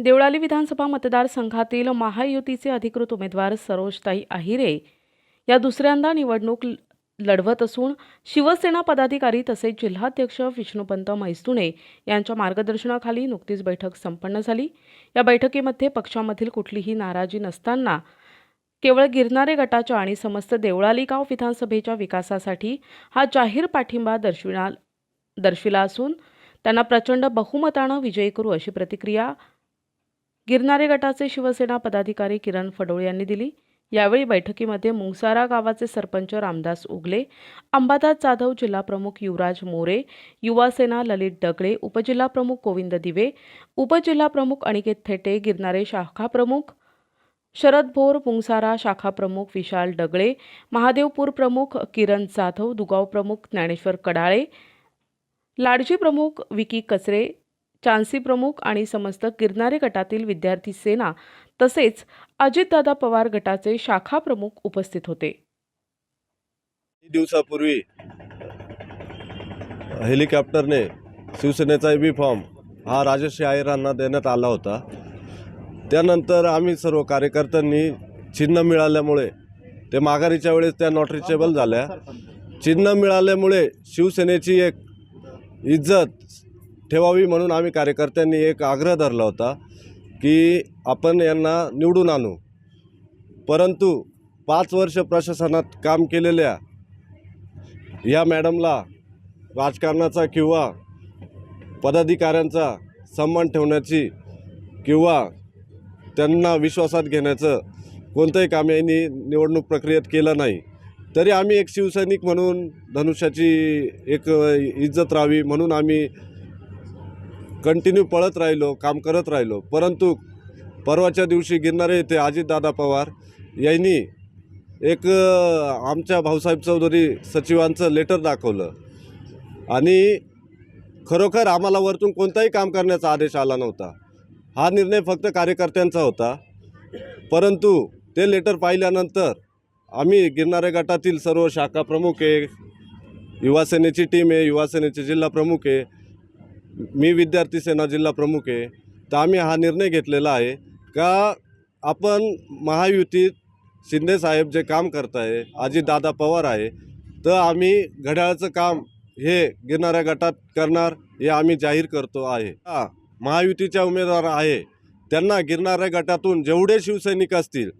देवळाली विधानसभा मतदारसंघातील महायुतीचे अधिकृत उमेदवार सरोजताई आहिरे या दुसऱ्यांदा निवडणूक लढवत असून शिवसेना पदाधिकारी तसेच जिल्हाध्यक्ष विष्णुपंत मैस्तुणे यांच्या मार्गदर्शनाखाली नुकतीच बैठक संपन्न झाली. या बैठकीमध्ये पक्षामधील कुठलीही नाराजी नसताना केवळ गिरणारे गटाच्या आणि समस्त देवळाली गाव विधानसभेच्या विकासासाठी हा जाहीर पाठिंबा दर्शविला दर्शविला असून त्यांना प्रचंड बहुमतानं विजयी करू अशी प्रतिक्रिया गिरणारे गटाचे शिवसेना पदाधिकारी किरण फडोळे यांनी दिली. यावेळी बैठकीमध्ये मुंगसारा गावाचे सरपंच रामदास उगले अंबादास जाधव जिल्हाप्रमुख युवराज मोरे युवासेना ललित डगळे उपजिल्हाप्रमुख गोविंद दिवे उपजिल्हाप्रमुख अनिकेत थेटे गिरणारे शाखाप्रमुख शरद भोर मुंगसारा शाखाप्रमुख विशाल डगळे महादेवपूर प्रमुख किरण जाधव दुगाव प्रमुख ज्ञानेश्वर कडाळे लाडजी प्रमुख विकी कचरे चान्सी प्रमुख आणि समस्त गिरणारे गटातील विद्यार्थी सेना तसेच अजितदादा पवार गटाचे शाखा प्रमुख उपस्थित होते. दिवसापूर्वी हेलिकॉप्टरने शिवसेनेचा बी फॉर्म हा राजश्री आयरांना देण्यात आला होता. त्यानंतर आम्ही सर्व कार्यकर्त्यांनी चिन्ह मिळाल्यामुळे ते माघारीच्या वेळेस त्या नॉट रिचेबल झाल्या. चिन्ह मिळाल्यामुळे शिवसेनेची एक इज्जत ठेवावी म्हणून आम्ही कार्यकर्त्यांनी एक आग्रह धरला होता की आपण यांना निवडून आणू. परंतु पाच वर्ष प्रशासनात काम केलेल्या या मॅडमला राजकारणाचा किंवा पदाधिकाऱ्यांचा सन्मान ठेवण्याची किंवा त्यांना विश्वासात घेण्याचं कोणतंही काम यांनी निवडणूक प्रक्रियेत केलं नाही. तरी आम्ही एक शिवसैनिक म्हणून धनुष्याची एक इज्जत राहावी म्हणून आम्ही कंटिन्यू पळत राहिलो काम करत राहिलो. परंतु परवाच्या दिवशी गिरणारे येथे अजितदादा पवार यांनी एक आमच्या भाऊसाहेब चौधरी सचिवांचं लेटर दाखवलं. आणि खरोखर आम्हाला वरतून कोणताही काम करण्याचा आदेश आला नव्हता. हा निर्णय फक्त कार्यकर्त्यांचा होता. परंतु ते लेटर पाहिल्यानंतर आम्ही गिरणारे गटातील सर्व शाखा प्रमुख आहे युवासेनेची टीम आहे युवासेनेचे जिल्हा प्रमुख आहे मी विद्यार्थी सेना जिल्हा प्रमुख आहे तर आम्ही हा निर्णय घेतलेला आहे का आपण महायुतीत शिंदेसाहेब जे काम करत आहे अजितदादा पवार आहे तर आम्ही घड्याळाचं काम हे गिरणाऱ्या गटात करणार हे आम्ही जाहीर करतो आहे. हा महायुतीच्या उमेदवार आहे त्यांना गिरणाऱ्या गटातून जेवढे शिवसैनिक असतील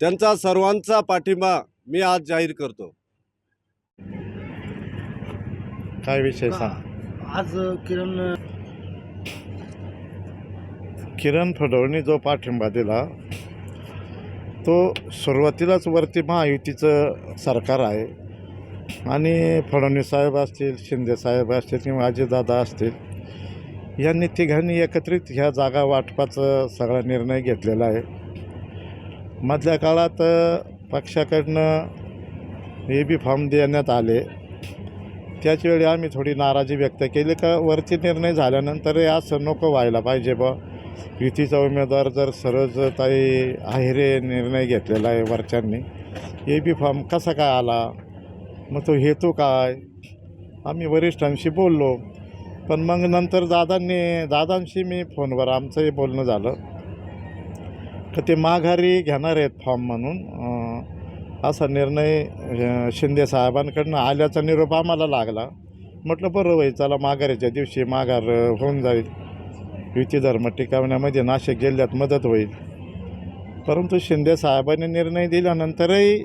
त्यांचा सर्वांचा पाठिंबा मी आज जाहीर करतो. काय विषय सांग. आज किरण किरण फडवणी जो पाठिंबा दिला तो सुरुवातीलाच वरती महायुतीचं सरकार आहे. आणि फडणवीस साहेब असतील शिंदे साहेब असतील किंवा अजितदादा असतील यांनी तिघांनी एकत्रित ह्या जागा वाटपाचा सगळा निर्णय घेतलेला आहे. मधल्या काळात पक्षाकडनं ए बी फॉर्म देण्यात आले. त्याचवेळी आम्ही थोडी नाराजी व्यक्त केली का वरती निर्णय झाल्यानंतर हे असं नको व्हायला पाहिजे बा. युतीचा उमेदवार जर सरोजताई आहिरे निर्णय घेतलेला आहे वरच्यांनी ए बी फॉर्म कसा काय आला? मग तो हेतू काय? आम्ही वरिष्ठांशी बोललो. पण मग नंतर दादांनी दादांशी मी फोनवर आमचंही बोलणं झालं. तर ते माघारी घेणार आहेत फॉर्म म्हणून. असा निर्णय शिंदे साहेबांकडनं आल्याचा निरोप आम्हाला लागला. म्हटलं बरं होईल चला माघारीच्या दिवशी माघार होऊन जाईल. युती धर्म टिकवण्यामध्ये नाशिक जिल्ह्यात मदत होईल. परंतु शिंदे साहेबांनी निर्णय दिल्यानंतरही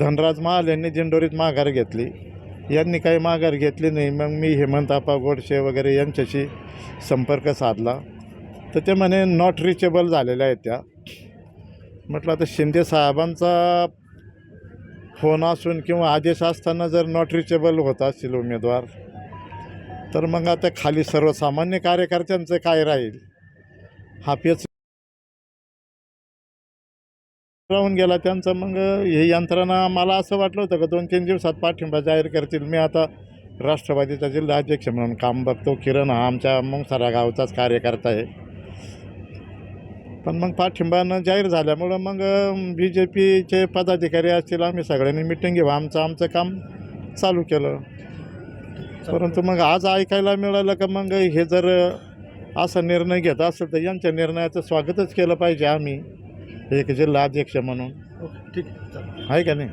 धनराज महाल यांनी दिंडोरीत माघार घेतली. यांनी काही माघार घेतली नाही. मग मी हेमंतापा गोडसे वगैरे यांच्याशी संपर्क साधला. तर ते म्हणे नॉट रिचेबल झालेल्या आहेत त्या. म्हटलं आता शिंदे साहेबांचा फोन असून किंवा आदेश असताना जर नॉट रिचेबल होत असतील उमेदवार तर मग आता खाली सर्वसामान्य कार्यकर्त्यांचं काय राहील? हा पेच राहून गेला त्यांचं मग हे यंत्रणा मला असं वाटलं होतं का दोन तीन दिवसात पाठिंबा जाहीर करतील. मी आता राष्ट्रवादीचा जिल्हा अध्यक्ष म्हणून काम बघतो. किरण हा आमच्या मुंगसारा गावचाच कार्यकर्ता आहे. पण मग पाठिंबानं जाहीर झाल्यामुळं मग बी जे पीचे पदाधिकारी असतील आम्ही सगळ्यांनी मिटिंग घेऊ. आमचं आमचं काम चालू केलं. परंतु मग आज ऐकायला मिळालं का मग हे जर असा निर्णय घेत असेल तर यांच्या निर्णयाचं स्वागतच केलं पाहिजे आम्ही. एक जिल्हा अध्यक्ष म्हणून. ठीक आहे का नाही?